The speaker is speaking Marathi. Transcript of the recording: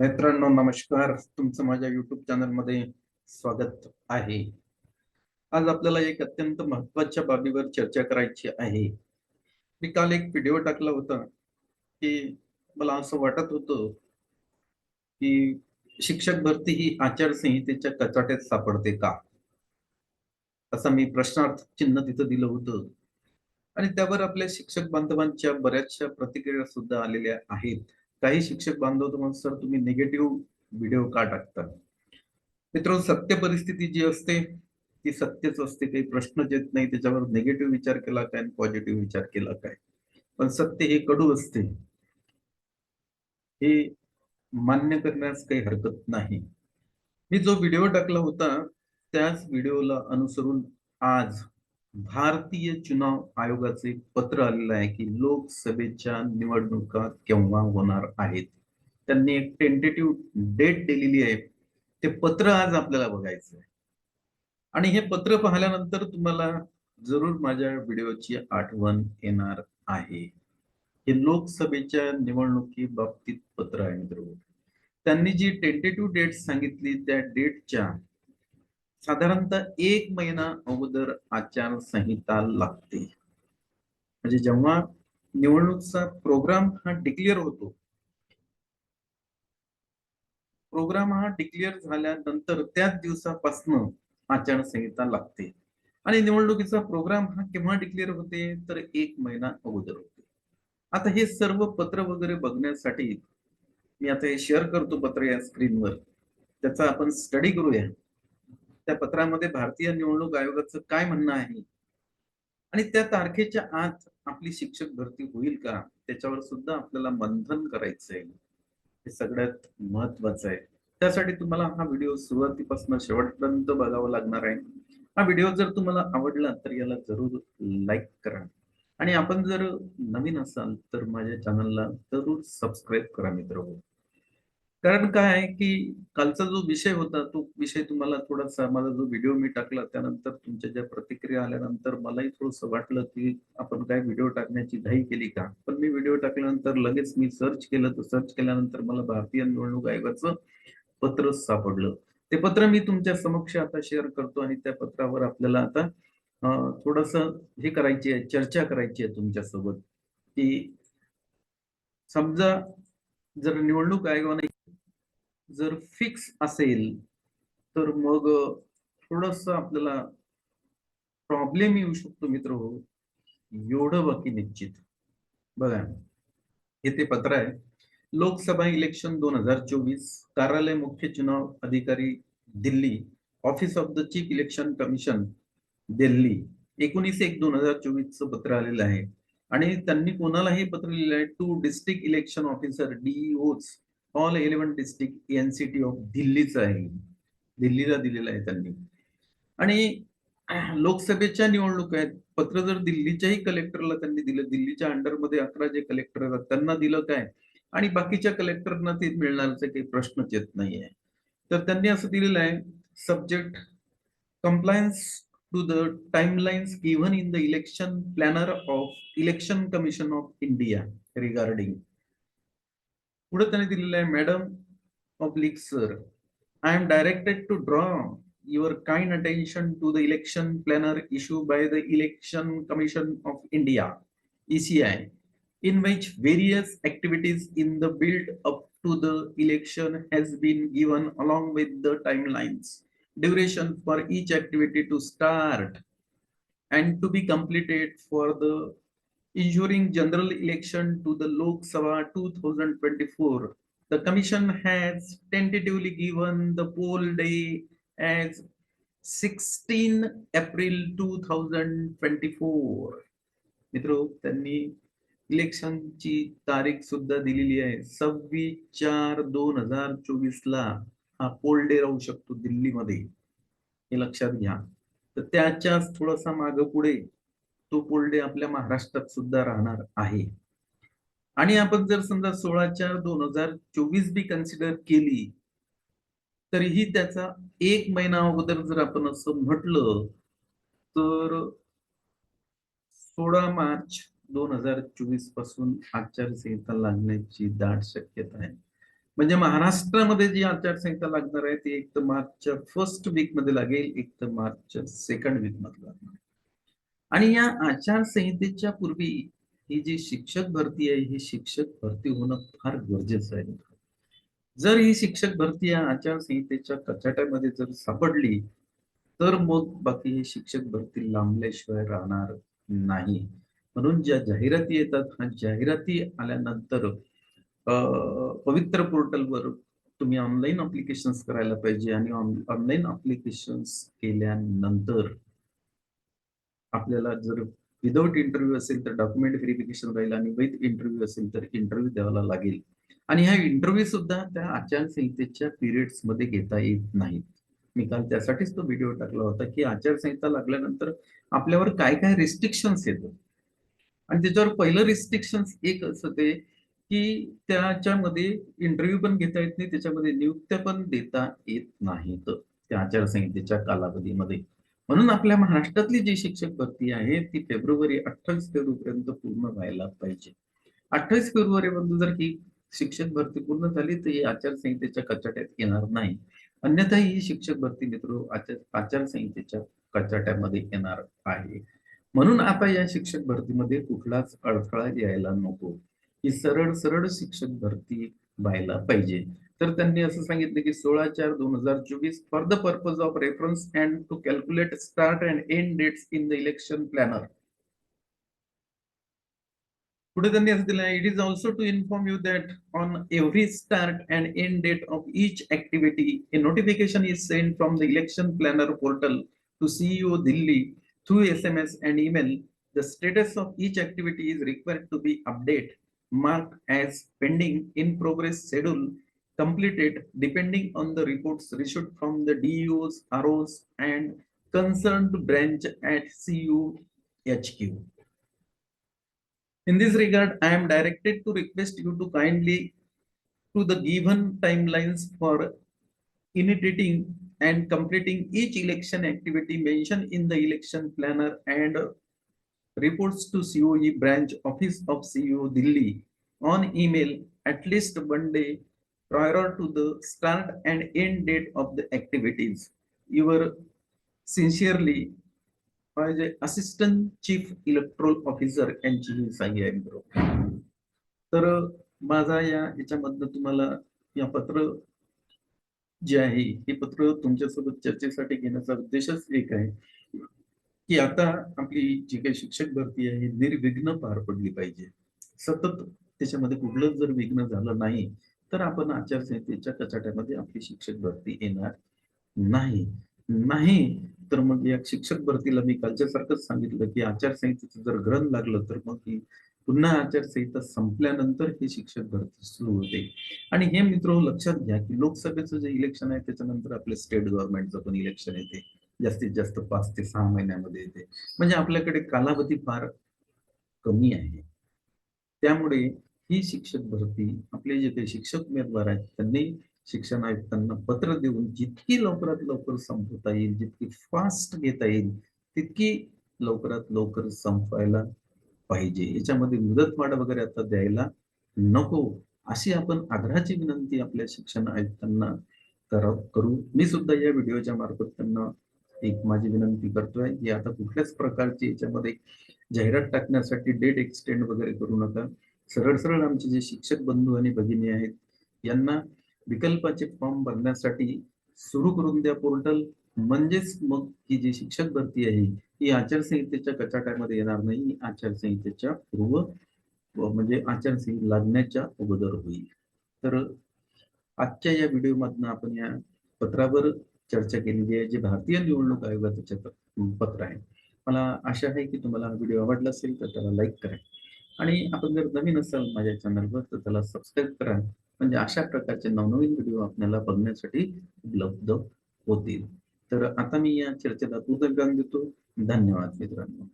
मित्रांनो नमस्कार. तुमचं माझ्या युट्यूब चॅनलमध्ये स्वागत आहे. आज आपल्याला एक अत्यंत महत्त्वाच्या बाबीवर चर्चा करायची आहे. मी काल एक व्हिडिओ टाकला होता की मला असं वाटत होतं की शिक्षक भरती ही आचारसंहितेच्या कचाट्यात सापडते का? असं मी प्रश्नार्थ चिन्ह तिथं दिलं होतं. आणि त्यावर आपल्या शिक्षक बांधवांच्या बऱ्याचशा प्रतिक्रिया सुद्धा आलेल्या आहेत. काही शिक्षक बांधव तुम्हाला सर तुम्ही निगेटिव्ह व्हिडिओ का टाकता? मित्र सत्य परिस्थिती जी असते ती सत्यच असते. काही प्रश्न येत नाही त्याच्यावर निगेटिव्ह विचार केला काय आणि पॉझिटिव्ह विचार केला काय? पण सत्य हे कडू असते. हे मान्य करण्यास काही हरकत नाही. मी जो व्हिडिओ टाकला होता त्याच व्हिडिओला अनुसरून आज भारतीय चुनाव आयोगाचे पत्र आलेलं आहे की लोकसभेच्या निवडणुका केव्हा होणार आहेत. त्यांनी एक टेंटेटिव्ह डेट दिलेली आहे. ते पत्र आज आपल्याला बघायचं आहे. आणि हे पत्र पाहिल्यानंतर तुम्हाला जरूर माझ्या व्हिडिओची आठवण येणार आहे. हे लोकसभेच्या निवडणुकी बाबतीत पत्र आहे मित्र त्यांनी जी टेंटेटिव्ह डेट सांगितली त्या डेटच्या साधारणतः एक महिना अगोदर आचारसंहिता लागते. म्हणजे जेव्हा निवडणूकचा प्रोग्राम हा डिक्लेअर होतो प्रोग्राम हा डिक्लेअर झाल्यानंतर त्याच दिवसापासून आचारसंहिता लागते. आणि निवडणुकीचा प्रोग्राम हा केव्हा डिक्लेअर होते? तर एक महिना अगोदर होते. आता हे सर्व पत्र वगैरे बघण्यासाठी मी आता हे शेअर करतो पत्र या स्क्रीनवर. त्याचा आपण स्टडी करूया. त्या पत्रामध्ये भारतीय निवडणूक आयोगाचं काय म्हणणं आहे? आणि त्या तारखेच्या आत आपली शिक्षक भरती होईल का? त्याच्यावर सुद्धा आपल्याला मंथन करायचं आहे. हे सगळ्यात महत्वाचं आहे. त्यासाठी तुम्हाला हा व्हिडिओ सुरुवातीपासून शेवटपर्यंत बघावा लागणार आहे. हा व्हिडिओ जर तुम्हाला आवडला तर याला जरूर लाईक करा. आणि आपण जर नवीन असाल तर माझ्या चॅनलला जरूर सबस्क्राईब करा मित्र हो. कारण काय आहे की कालचा जो विषय होता तो विषय तुम्हाला थोडासा माझा जो व्हिडिओ मी टाकला त्यानंतर तुमच्या ज्या प्रतिक्रिया आल्यानंतर मलाही थोडस वाटलं की आपण काय व्हिडिओ टाकण्याची घाई केली का? पण मी व्हिडिओ टाकल्यानंतर लगेच मी सर्च केलं. तर सर्च केल्यानंतर मला भारतीय निवडणूक आयोगाचं पत्र सापडलं. ते पत्र मी तुमच्या समक्ष आता शेअर करतो आणि त्या पत्रावर आपल्याला आता थोडस हे करायची आहे चर्चा करायची आहे तुमच्यासोबत की समजा जर निवडणूक आयोगाने जर फिक्स असेल तर मग थोडस आपल्याला प्रॉब्लेम येऊ शकतो मित्र हो. एवढं बाकी निश्चित. बघा हे ते पत्र आहे. लोकसभा इलेक्शन दोन हजार चोवीस कार्यालय मुख्य चुनाव अधिकारी Delhi office of the chief election commission Delhi. एकोणीस एक दोन हजार चोवीस च पत्र आलेलं आहे. आणि त्यांनी कोणाला हे पत्र लिहिलं आहे? To district election officer डीईओच all eleven district NCT of दिल्लीच आहे. दिल्लीला दिलेलं आहे त्यांनी. आणि लोकसभेच्या निवडणूक आहेत. पत्र जर दिल्लीच्याही कलेक्टरला त्यांनी दिलं दिल्लीच्या अंडरमध्ये अकरा जे कलेक्टर आहेत त्यांना दिलं काय? आणि बाकीच्या कलेक्टरना ते मिळणारचे काही प्रश्नच येत नाहीये. तर त्यांनी असं दिलेलं आहे subject compliance to the timelines given in the election planner of election commission of India regarding. पुढे त्यांनी दिलेलं आहे madam public sir I am directed to draw your kind attention to the election planner issue by the election commission of India ECI in which various activities in the build up to the election has been given along with the timelines duration for each activity to start and to be completed for the ensuring general election to the Lok Sabha 2024 the commission has tentatively given the poll day as 16 April 2024 मित्र त्यांनी इलेक्शनची तारीख सुद्धा दिलेली आहे सव्वीस चार दोन हजार चोवीस ला हा पोल डे राहू शकतो दिल्लीमध्ये हे लक्षात घ्या तर त्याच्याच थोडासा माग पुढे तो पोल डे आपल्या महाराष्ट्रात सुद्धा राहणार आहे. आणि आपण जर समजा सोळा चार दोन हजार चोवीस बी कन्सिडर केली तरीही त्याचा एक महिना अगोदर जर आपण असं म्हटलं तर सोळा मार्च दोन हजार चोवीसपासून आचारसंहिता लागण्याची दाट शक्यता आहे. म्हणजे महाराष्ट्रामध्ये जी आचारसंहिता लागणार आहे ती एक तर मार्चच्या फर्स्ट वीकमध्ये लागेल एक तर मार्चच्या सेकंड वीकमध्ये लागणार आणि या आचारसंहितेच्या पूर्वी ही जी शिक्षक भरती आहे ही शिक्षक भरती होणं फार गरजेचं आहे. जर ही शिक्षक भरती या आचारसंहितेच्या कचाट्यामध्ये जर सापडली तर मग बाकी ही शिक्षक भरती लांबल्याशिवाय राहणार नाही. म्हणून ज्या जाहिराती येतात हा जाहिराती आल्यानंतर पवित्र पोर्टलवर तुम्ही ऑनलाईन अप्लिकेशन करायला पाहिजे आणि ऑनलाईन अप्लिकेशन केल्यानंतर आपल्याला जर विदाऊट इंटरव्ह्यू असेल तर डॉक्युमेंट व्हेरिफिकेशन राहील आणि विथ इंटरव्ह्यू असेल तर इंटरव्ह्यू द्यावा लागेल. आणि ह्या इंटरव्ह्यू सुद्धा त्या आचारसंहितेच्या पिरियड्समध्ये घेता येत नाहीत. मी काल त्यासाठीच तो व्हिडिओ टाकला होता की आचारसंहिता लागल्यानंतर आपल्यावर काय काय रिस्ट्रिक्शन्स येतात. आणि त्याच्यावर पहिलं रिस्ट्रिक्शन्स एक असं ते की त्याच्यामध्ये इंटरव्ह्यू पण घेता येत नाही त्याच्यामध्ये नियुक्त्या पण देता येत नाहीत त्या आचारसंहितेच्या कालावधीमध्ये. म्हणून आपल्या महाराष्ट्रातली जी शिक्षक भरती आहे ती फेब्रुवारी अठ्ठावीस फेब्रुवारीपर्यंत पूर्ण व्हायला पाहिजे. अठ्ठावीस फेब्रुवारीपर्यंत जर ही शिक्षक भरती पूर्ण झाली तर ही आचारसंहितेच्या कचाट्यात येणार नाही. अन्यथा ही शिक्षक भरती मित्र आचार आचारसंहितेच्या कचाट्यामध्ये येणार आहे. म्हणून आता या शिक्षक भरतीमध्ये कुठलाच अडथळा यायला नको. ही सरळ सरळ शिक्षक भरती व्हायला पाहिजे. तर त्यांनी असं सांगितलं की सोळा चार दोन हजार चोवीस for the purpose of reference and to calculate start and end dates in the election planner पुढे त्यांनी असं दिलं it is also to inform you that on every start and end date of each activity a notification is send from the election planner portal to CEO Delhi through S M S and email the status of each activity is required to be update marked as pending in progress schedule completed depending on the reports issued from the DEOs, ROs, and concerned branch at CUHQ. In this regard, I am directed to request you to kindly to the given timelines for initiating and completing each election activity mentioned in the election planner and reports to COE branch office of CEO Delhi on email at least one day prior to the start and end date of the activities. Your sincerely माझे असिस्टंट चीफ इलेक्ट्रोल ऑफिसर यांची ही सही आहे मित्र तर माझा या याच्यामधनं तुम्हाला या पत्र जे आहे हे पत्र तुमच्यासोबत चर्चेसाठी घेण्याचा उद्देशच एक आहे. की आता आपली जी काही शिक्षक भरती आहे निर्विघ्न पार पडली पाहिजे. सतत त्याच्यामध्ये कुठलंच जर विघ्न झालं नाही तर आपण आचारसंहितेच्या कचाट्यामध्ये आपली शिक्षक भरती येणार नाही. नाही तर मग या शिक्षक भरतीला मी कालच्या सारखंच सांगितलं की आचारसंहितेचं जर ग्रहण लागलं तर मग ही पुन्हा आचारसंहिता संपल्यानंतर ही शिक्षक भरती सुरू होते. आणि हे मित्र लक्षात घ्या की लोकसभेचं जे इलेक्शन आहे त्याच्यानंतर आपले स्टेट गव्हर्नमेंटचं पण इलेक्शन येते. जास्तीत जास्त पाच ते सहा महिन्यामध्ये येते. म्हणजे आपल्याकडे कालावधी फार कमी आहे. त्यामुळे ही शिक्षक भरती आपले जे काही शिक्षक उमेदवार आहेत त्यांनी शिक्षण आयुक्तांना पत्र देऊन जितकी लवकरात लवकर संपवता येईल जितकी फास्ट घेता येईल तितकी लवकरात लवकर संपवायला पाहिजे. याच्यामध्ये मुदतवाढ वगैरे आता द्यायला नको अशी आपण आग्रहाची विनंती आपल्या शिक्षण आयुक्तांना करू. मी सुद्धा या व्हिडिओच्या मार्फत त्यांना एक माझी विनंती करतोय की आता कुठल्याच प्रकारची याच्यामध्ये जाहिरात टाकण्यासाठी डेट एक्सटेंड वगैरे करू नका. सरळ सरळ आमचे जे शिक्षक बंधू आणि भगिनी आहेत यांना विकल्पाचे फॉर्म भरण्यासाठी सुरू करून द्या पोर्टल म्हणजेच मग ही जी शिक्षक भरती आहे ही आचारसंहितेच्या कचाट्यामध्ये येणार नाही. आचारसंहितेच्या पूर्व म्हणजे आचारसंहिता लागण्याच्या अगोदर होईल. तर आजच्या या व्हिडिओ मधनं आपण या पत्रावर चर्चा केलेली आहे जे भारतीय निवडणूक आयोगाचं पत्र आहे. मला आशा आहे की तुम्हाला हा व्हिडिओ आवडला असेल तर त्याला लाईक करा. आणि आपण जर नवीन असाल माझ्या चॅनलवर तर त्याला सबस्क्राईब करा. म्हणजे अशा प्रकारचे नवनवीन व्हिडिओ आपल्याला बघण्यासाठी उपलब्ध होतील. तर आता मी या चर्चेला पूर्ण देतो. धन्यवाद मित्रांनो.